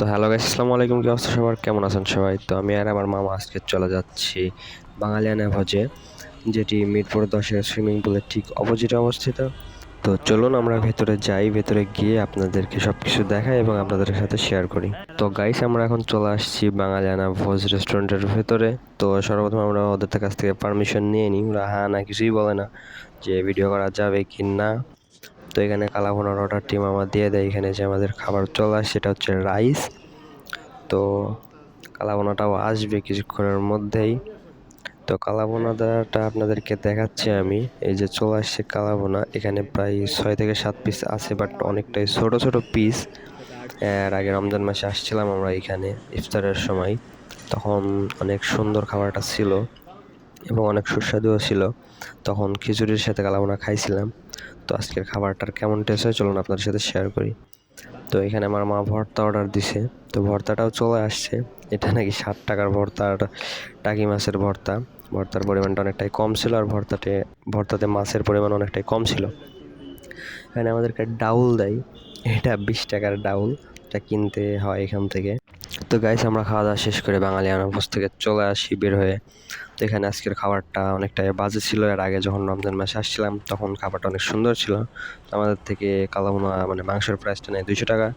তো hello guys, আসসালামু আলাইকুম। কি অবস্থা সবার? কেমন আছেন সবাই? তো আমি আর আমার মামা আজকে চলে যাচ্ছি বাঙালিয়ানা ভোজে, যেটি মিরপুর দশের সুইমিং পুলের ঠিক অপোজিটে অবস্থিত। তো চলুন আমরা ভেতরে যাই, ভেতরে গিয়ে আপনাদেরকে সব কিছু দেখাই এবং আপনাদের সাথে শেয়ার করি। তো গাইস, আমরা এখন চলে আসছি বাঙালিয়ানা ভোজ রেস্টুরেন্টের ভেতরে। তো সর্বপ্রথম আমরা ওদের কাছ থেকে পারমিশন নিয়ে নিই। ওরা হ্যাঁ না কিছুই বলে না যে ভিডিও করা যাবে কি না তো এখানে কালাভোনার অর্ডার টিম আমার দিয়ে দেয়। এখানে যে আমাদের খাবার চলে আসে, সেটা হচ্ছে রাইস তো কালাভোনাটাও আসবে কিছুক্ষণের মধ্যেই। তো কালাভোনাটা আপনাদেরকে দেখাচ্ছি আমি। এই যে চলে আসছে কালাভোনা এখানে প্রায় ছয় থেকে সাত পিস আছে বাট অনেকটাই ছোট ছোট পিস এর আগে রমজান মাসে আসছিলাম আমরা এখানে ইফতারের সময়। তখন অনেক সুন্দর খাবারটা ছিল। এবং অনেক সুস্বাদুও ছিল। তখন খিচুড়ির সাথে কালাভোনা খাইছিলাম। তো আজকের খাবারটার কেমন টেস্ট হয় চলুন আপনাদের সাথে শেয়ার করি। তো এখানে আমার মা ভর্তা অর্ডার দিছে। তো ভর্তাটাও চলে আসছে। এটা নাকি ষাট টাকার ভর্তা আর টাকি মাছের ভর্তা। ভর্তার পরিমাণটা অনেকটাই কম ছিল আর ভর্তাতে ভর্তাতে মাছের পরিমাণ অনেকটাই কম ছিল। এখানে আমাদেরকে ডাউল দেয়। এটা বিশ টাকার ডাউল। এটা কিনতে হয় এখান থেকে। তো গাইস আমরা খাওয়া দাওয়া শেষ করে বাঙালি আনাবস থেকে চলে আসি বের হয়ে। তো এখানে আজকের খাবারটা অনেকটাই বাজে ছিল। এর আগে যখন রমজান মাসে আসছিলাম, তখন খাবারটা অনেক সুন্দর ছিল। আমাদের থেকে কালামুনা মানে মাংসের প্রাইসটা নেয় দুশো টাকা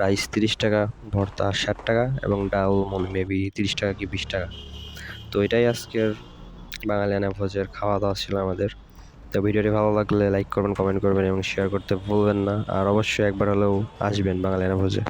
রাইস তিরিশ টাকা, ভর্তা ষাট টাকা এবং ডাল মনে মেবি তিরিশ টাকা কি বিশ টাকা। তো এটাই আজকের বাঙালিয়ানা ভোজের খাওয়া দাওয়া ছিল আমাদের। তো ভিডিওটি ভালো লাগলে লাইক করবেন কমেন্ট করবেন এবং শেয়ার করতে ভুলবেন না। আর অবশ্যই একবার হলেও আসবেন বাঙালিয়ানা ভোজে